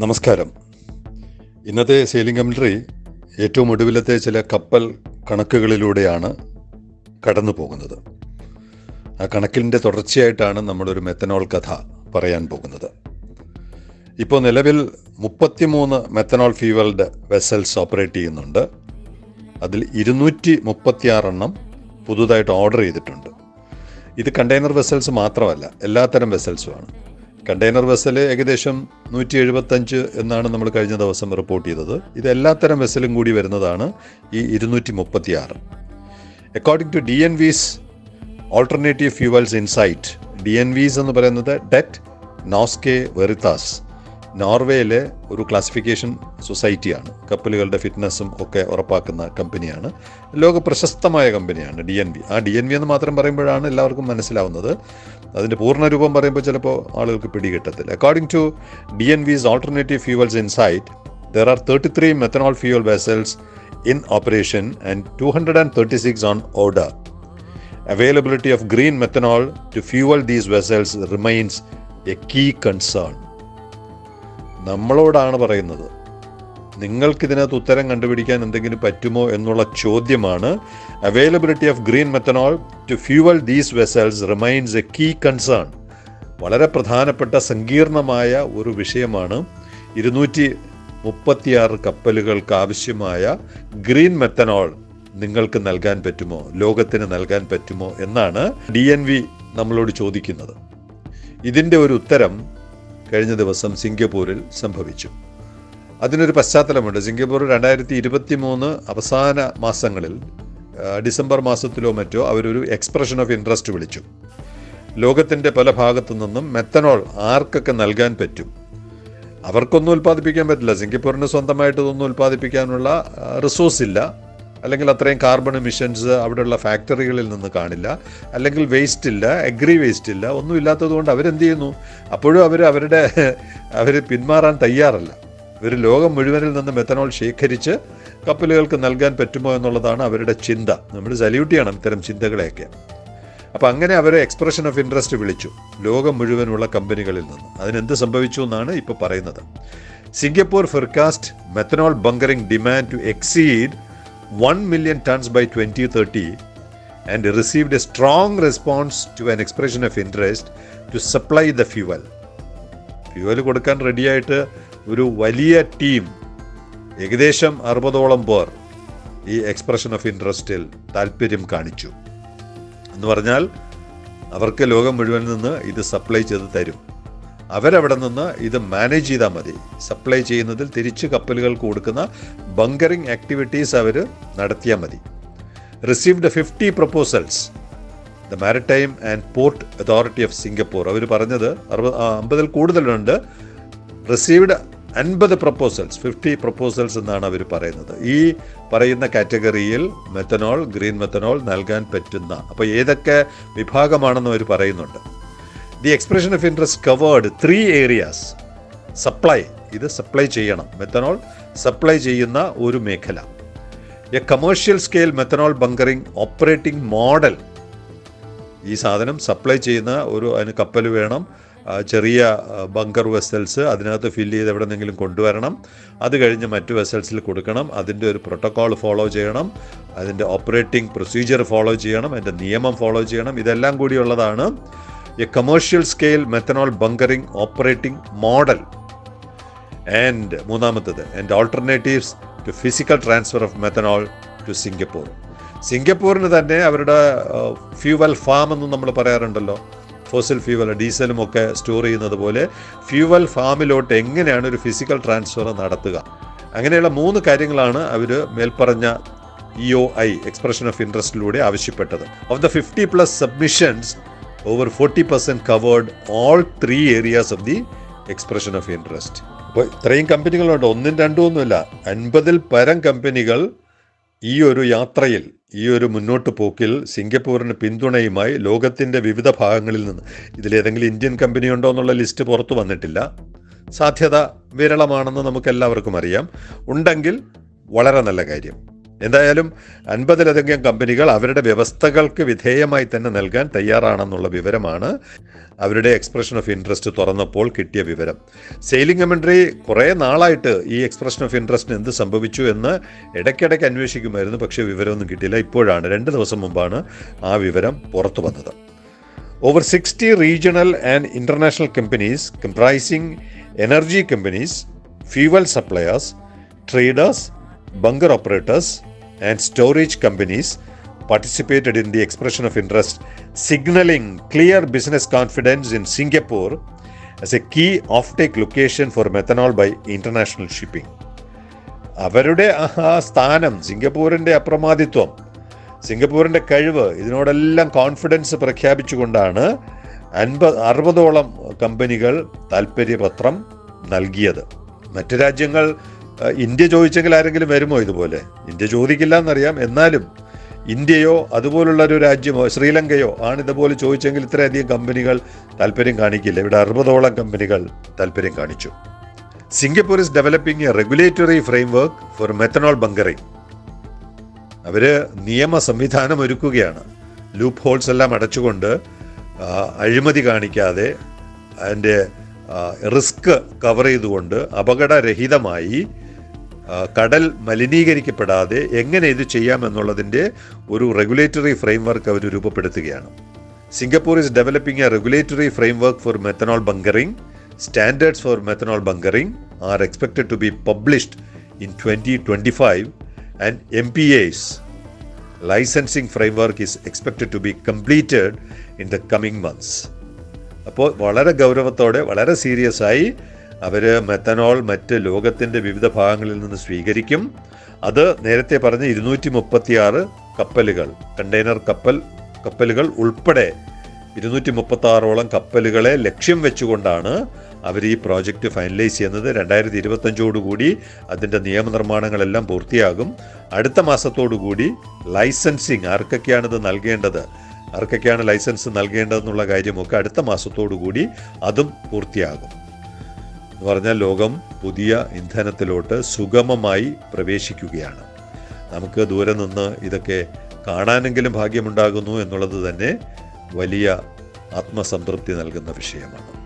നമസ്കാരം. ഇന്നത്തെ sailing commentary ഏറ്റവും ഒടുവിലത്തെ ചില കപ്പൽ കണക്കുകളിലൂടെയാണ് കടന്നു പോകുന്നത്. ആ കണക്കിന്റെ തുടർച്ചയായിട്ടാണ് നമ്മളൊരു മെത്തനോൾ കഥ പറയാൻ പോകുന്നത്. ഇപ്പോൾ നിലവിൽ മുപ്പത്തിമൂന്ന് മെത്തനോൾ ഫ്യൂവൽഡ് വെസൽസ് ഓപ്പറേറ്റ് ചെയ്യുന്നുണ്ട്. അതിൽ ഇരുന്നൂറ്റി മുപ്പത്തിയാറെണ്ണം പുതുതായിട്ട് ഓർഡർ ചെയ്തിട്ടുണ്ട്. ഇത് കണ്ടെയ്നർ വെസൽസ് മാത്രമല്ല എല്ലാത്തരം വെസൽസുമാണ് കണ്ടെയ്നർ വെസൽ ഏകദേശം നൂറ്റി എഴുപത്തഞ്ച് എന്നാണ് നമ്മൾ കഴിഞ്ഞ ദിവസം റിപ്പോർട്ട് ചെയ്തത്. ഇത് എല്ലാത്തരം വെസലും കൂടി വരുന്നതാണ് ഈ ഇരുന്നൂറ്റി മുപ്പത്തി ആറ് according to D N V's alternative fuels insight D N V's എന്ന് പറയുന്നത് ഡെറ്റ് നോസ്കെ വെറിത്താസ് നോർവേയിലെ ഒരു ക്ലാസിഫിക്കേഷൻ സൊസൈറ്റിയാണ്. കപ്പലുകളുടെ ഫിറ്റ്നസ്സും ഒക്കെ ഉറപ്പാക്കുന്ന കമ്പനിയാണ്. ലോക പ്രശസ്തമായ കമ്പനിയാണ് ഡി എൻ വി ആ ഡി എൻ വി എന്ന് മാത്രം പറയുമ്പോഴാണ് എല്ലാവർക്കും മനസ്സിലാവുന്നത്. അതിന്റെ പൂർണ രൂപം പറയുമ്പോൾ ചിലപ്പോൾ ആളുകൾക്ക് പിടികിട്ടത്തില്ല. According to D N V's alternative fuels insight there are thirty three methanol fuel vessels in operation and two hundred and thirty six on order availability of green methanol to fuel these vessels remains a key concern. നമ്മളോടാണ് പറയുന്നത്. നിങ്ങൾക്കിതിനകത്ത് ഉത്തരം കണ്ടുപിടിക്കാൻ എന്തെങ്കിലും പറ്റുമോ എന്നുള്ള ചോദ്യമാണ് availability of green methanol to fuel these vessels remains a key concern വളരെ പ്രധാനപ്പെട്ട സങ്കീർണമായ ഒരു വിഷയമാണ് ഇരുന്നൂറ്റി മുപ്പത്തിയാറ് കപ്പലുകൾക്ക് ആവശ്യമായ ഗ്രീൻ മെത്തനോൾ നിങ്ങൾക്ക് നൽകാൻ പറ്റുമോ ലോകത്തിന് നൽകാൻ പറ്റുമോ എന്നാണ് ഡി എൻ വി നമ്മളോട് ചോദിക്കുന്നത്. ഇതിന്റെ ഒരു ഉത്തരം കഴിഞ്ഞ ദിവസം സിംഗപ്പൂരിൽ സംഭവിച്ചു. അതിനൊരു പശ്ചാത്തലമുണ്ട്. സിംഗപ്പൂർ രണ്ടായിരത്തി ഇരുപത്തി മൂന്ന് അവസാന മാസങ്ങളിൽ ഡിസംബർ മാസത്തിലോ മറ്റോ അവരൊരു എക്സ്പ്രഷൻ ഓഫ് ഇൻട്രസ്റ്റ് വിളിച്ചു. ലോകത്തിന്റെ പല ഭാഗത്തു നിന്നും മെത്തനോൾ ആർക്കൊക്കെ നൽകാൻ പറ്റും? അവർക്കൊന്നും ഉൽപ്പാദിപ്പിക്കാൻ പറ്റില്ല. സിംഗപ്പൂരിന് സ്വന്തമായിട്ട് ഇതൊന്നും ഉൽപ്പാദിപ്പിക്കാനുള്ള റിസോഴ്സ് ഇല്ല. അല്ലെങ്കിൽ അത്രയും കാർബൺ എമിഷൻസ് അവിടെയുള്ള ഫാക്ടറികളിൽ നിന്ന് കാണില്ല. അല്ലെങ്കിൽ വേസ്റ്റ് ഇല്ല അഗ്രി വേസ്റ്റ് ഇല്ല ഒന്നും ഇല്ലാത്തതുകൊണ്ട് അവരെന്ത് ചെയ്യുന്നു? അപ്പോഴും അവർ അവരുടെ അവർ പിന്മാറാൻ തയ്യാറല്ല. ഇവർ ലോകം മുഴുവനിൽ നിന്ന് മെത്തനോൾ ശേഖരിച്ച് കപ്പലുകൾക്ക് നൽകാൻ പറ്റുമോ എന്നുള്ളതാണ് അവരുടെ ചിന്ത. നമ്മൾ സല്യൂട്ട് ചെയ്യണം ഇത്തരം ചിന്തകളെയൊക്കെ. അപ്പോൾ അങ്ങനെ അവരെ എക്സ്പ്രഷൻ ഓഫ് ഇൻട്രസ്റ്റ് വിളിച്ചു. ലോകം മുഴുവനുള്ള കമ്പനികളിൽ നിന്ന്. അതിനെന്ത് സംഭവിച്ചു എന്നാണ് ഇപ്പോൾ പറയുന്നത്. Singapore forecast methanol bunkering demand to exceed one million tons by twenty thirty and received a strong response to an expression of interest to supply the fuel fuel കൊടുക്കാൻ റെഡിയായിട്ട് ഒരു വലിയ ടീം ഏകദേശം അറുപതോളം പേർ ഈ എക്സ്പ്രഷൻ ഓഫ് ഇൻട്രസ്റ്റിൽ താല്പര്യം കാണിച്ചു. എന്ന് പറഞ്ഞാൽ അവർക്ക് ലോകം മുഴുവൻ നിന്ന് ഇത് സപ്ലൈ ചെയ്ത് തരും. അവരവിടെ നിന്ന് ഇത് മാനേജ് ചെയ്താൽ മതി. സപ്ലൈ ചെയ്യുന്നതിൽ തിരിച്ച് കപ്പലുകൾക്ക് കൊടുക്കുന്ന ബങ്കറിംഗ് ആക്ടിവിറ്റീസ് അവർ നടത്തിയാൽ മതി. Received fifty proposals the maritime and port authority of Singapore അവർ പറഞ്ഞത് അറുപത് അമ്പതിൽ കൂടുതലുണ്ട്. റിസീവ്ഡ് അൻപത് പ്രപ്പോസൽസ് ഫിഫ്റ്റി പ്രപ്പോസൽസ് എന്നാണ് അവർ പറയുന്നത്. ഈ പറയുന്ന കാറ്റഗറിയിൽ മെത്തനോൾ ഗ്രീൻ മെത്തനോൾ നൽകാൻ പറ്റുന്ന അപ്പോൾ ഏതൊക്കെ വിഭാഗമാണെന്ന് അവർ പറയുന്നുണ്ട്. The expression of interest covered three areas supply ഇത് സപ്ലൈ ചെയ്യണം. മെത്തനോൾ സപ്ലൈ ചെയ്യുന്ന ഒരു മേഖല. A commercial scale methanol bunkering operating model ഈ സാധനം സപ്ലൈ ചെയ്യുന്ന ഒരു അതിന് കപ്പൽ വേണം. ചെറിയ ബങ്കർ വെസൽസ് അതിനകത്ത് ഫില്ല് ചെയ്ത് എവിടെന്നെങ്കിലും കൊണ്ടുവരണം. അത് കഴിഞ്ഞ് മറ്റു വെസൽസിൽ കൊടുക്കണം. അതിന്റെ ഒരു പ്രോട്ടോക്കോൾ ഫോളോ ചെയ്യണം. അതിന്റെ ഓപ്പറേറ്റിംഗ് പ്രൊസീജിയർ ഫോളോ ചെയ്യണം. അതിന്റെ നിയമം ഫോളോ ചെയ്യണം. ഇതെല്ലാം കൂടിയുള്ളതാണ് a commercial scale methanol bunkering operating model and മൂന്നാമത്തത് and alternatives to physical transfer of methanol to Singapore സിംഗപ്പൂരിന് തന്നെ അവരുടെ ഫ്യൂവൽ ഫാം എന്ന് നമ്മൾ പറയാറുണ്ടല്ലോ. ഫോസിൽ ഫ്യൂവൽ ഡീസലും ഒക്കെ സ്റ്റോർ ചെയ്യുന്നത് പോലെ ഫ്യൂവൽ ഫാമിലോട്ട് എങ്ങനെയാണ് ഒരു ഫിസിക്കൽ ട്രാൻസ്ഫർ നടത്തുക? അങ്ങനെയുള്ള മൂന്ന് കാര്യങ്ങളാണ് അവർ മേൽപ്പറഞ്ഞ E O I expression of ഇൻട്രസ്റ്റിലൂടെ ആവശ്യപ്പെട്ടത്. Of the fifty plus submissions over forty percent covered all three areas of the expression of interest അപ്പോൾ ഇത്രയും കമ്പനികളുണ്ട്. ഒന്നും രണ്ടും ഒന്നുമില്ല. അൻപതിൽ പരം കമ്പനികൾ ഈ ഒരു യാത്രയിൽ ഈ ഒരു മുന്നോട്ട് പോക്കിൽ സിംഗപ്പൂരിന് പിന്തുണയുമായി ലോകത്തിന്റെ വിവിധ ഭാഗങ്ങളിൽ നിന്ന്. ഇതിലേതെങ്കിലും ഇന്ത്യൻ കമ്പനി ഉണ്ടോ എന്നുള്ള ലിസ്റ്റ് പുറത്തു വന്നിട്ടില്ല. സാധ്യത വിരളമാണെന്ന് നമുക്ക് എല്ലാവർക്കും അറിയാം. ഉണ്ടെങ്കിൽ വളരെ നല്ല കാര്യം. എന്തായാലും അൻപതിലധികം കമ്പനികൾ അവരുടെ വ്യവസ്ഥകൾക്ക് വിധേയമായി തന്നെ നൽകാൻ തയ്യാറാണെന്നുള്ള വിവരമാണ് അവരുടെ എക്സ്പ്രഷൻ ഓഫ് ഇൻട്രസ്റ്റ് തുറന്നപ്പോൾ കിട്ടിയ വിവരം. സെയിലിംഗ് കമൻട്രി കുറേ നാളായിട്ട് ഈ എക്സ്പ്രഷൻ ഓഫ് ഇൻട്രസ്റ്റിന് എന്ത് സംഭവിച്ചു എന്ന് ഇടയ്ക്കിടയ്ക്ക് അന്വേഷിക്കുമായിരുന്നു പക്ഷേ വിവരമൊന്നും കിട്ടിയില്ല. ഇപ്പോഴാണ് രണ്ട് ദിവസം മുമ്പാണ് ആ വിവരം പുറത്തു വന്നത്. Over 60 regional and international companies comprising energy companies fuel suppliers, traders bunker operators, and storage companies participated in the expression of interest, signaling clear business confidence in Singapore as a key offtake location for methanol by international shipping. അവരുടെ ആ സ്ഥാനം സിംഗപ്പൂരിന്റെ അപ്രമാദിത്വം സിംഗപ്പൂരിന്റെ കഴിവ് ഇതിനോടെല്ലാം confidence പ്രഖ്യാപിച്ചുകൊണ്ടാണ് അൻപത് അറുപതോളം കമ്പനികൾ താല്പര്യപത്രം നൽകിയത് മറ്റു രാജ്യങ്ങൾ ഇന്ത്യ ചോദിച്ചെങ്കിൽ ആരെങ്കിലും വരുമോ ഇതുപോലെ? ഇന്ത്യ ചോദിക്കില്ല എന്നറിയാം എന്നാലും ഇന്ത്യയോ അതുപോലുള്ള ഒരു രാജ്യമോ ശ്രീലങ്കയോ ആണ് ഇതുപോലെ ചോദിച്ചെങ്കിൽ ഇത്രയധികം കമ്പനികൾ താല്പര്യം കാണിക്കില്ല. ഇവിടെ അറുപതോളം കമ്പനികൾ താല്പര്യം കാണിച്ചു. Singapore is developing a regulatory framework for methanol bunkering അവർ നിയമ സംവിധാനം ഒരുക്കുകയാണ്. ലൂപ്പ് ഹോൾസ് എല്ലാം അടച്ചുകൊണ്ട് അഴിമതി കാണിക്കാതെ അതിന്റെ റിസ്ക് കവർ ചെയ്തുകൊണ്ട് അപകടരഹിതമായി കടൽ മലിനീകരിക്കപ്പെടാതെ എങ്ങനെ ഇത് ചെയ്യാമെന്നുള്ളതിന്റെ ഒരു റെഗുലേറ്ററി ഫ്രെയിംവർക്ക് അവർ രൂപപ്പെടുത്തുകയാണ്. Singapore is developing a regulatory framework for methanol bunkering standards for methanol bunkering are expected to be published in twenty twenty five and M P S licensing framework is expected to be completed in the coming months അപ്പോൾ വളരെ ഗൗരവത്തോടെ വളരെ serious ആയി അവർ methanol മറ്റ് ലോകത്തിന്റെ വിവിധ ഭാഗങ്ങളിൽ നിന്ന് സ്വീകരിക്കും. അത് നേരത്തെ പറഞ്ഞ ഇരുന്നൂറ്റി മുപ്പത്തിയാറ് കപ്പലുകൾ കണ്ടെയ്നർ കപ്പൽ കപ്പലുകൾ ഉൾപ്പെടെ ഇരുന്നൂറ്റി മുപ്പത്താറോളം കപ്പലുകളെ ലക്ഷ്യം വെച്ചുകൊണ്ടാണ് അവർ ഈ പ്രോജക്റ്റ് ഫൈനലൈസ് ചെയ്യുന്നത്. രണ്ടായിരത്തി ഇരുപത്തഞ്ചോടുകൂടി അതിന്റെ നിയമനിർമ്മാണങ്ങളെല്ലാം പൂർത്തിയാകും. അടുത്ത മാസത്തോടുകൂടി ലൈസൻസിങ് ആർക്കൊക്കെയാണിത് നൽകേണ്ടത് ആർക്കൊക്കെയാണ് ലൈസൻസ് നൽകേണ്ടതെന്നുള്ള കാര്യമൊക്കെ അടുത്ത മാസത്തോടുകൂടി അതും പൂർത്തിയാകും. എന്ന് പറഞ്ഞാൽ ലോകം പുതിയ ഇന്ധനത്തിലോട്ട് സുഗമമായി പ്രവേശിക്കുകയാണ്. നമുക്ക് ദൂരെ നിന്ന് ഇതൊക്കെ കാണാനെങ്കിലും ഭാഗ്യമുണ്ടാകുന്നു എന്നുള്ളത് തന്നെ വലിയ ആത്മസംതൃപ്തി നൽകുന്ന വിഷയമാണ്.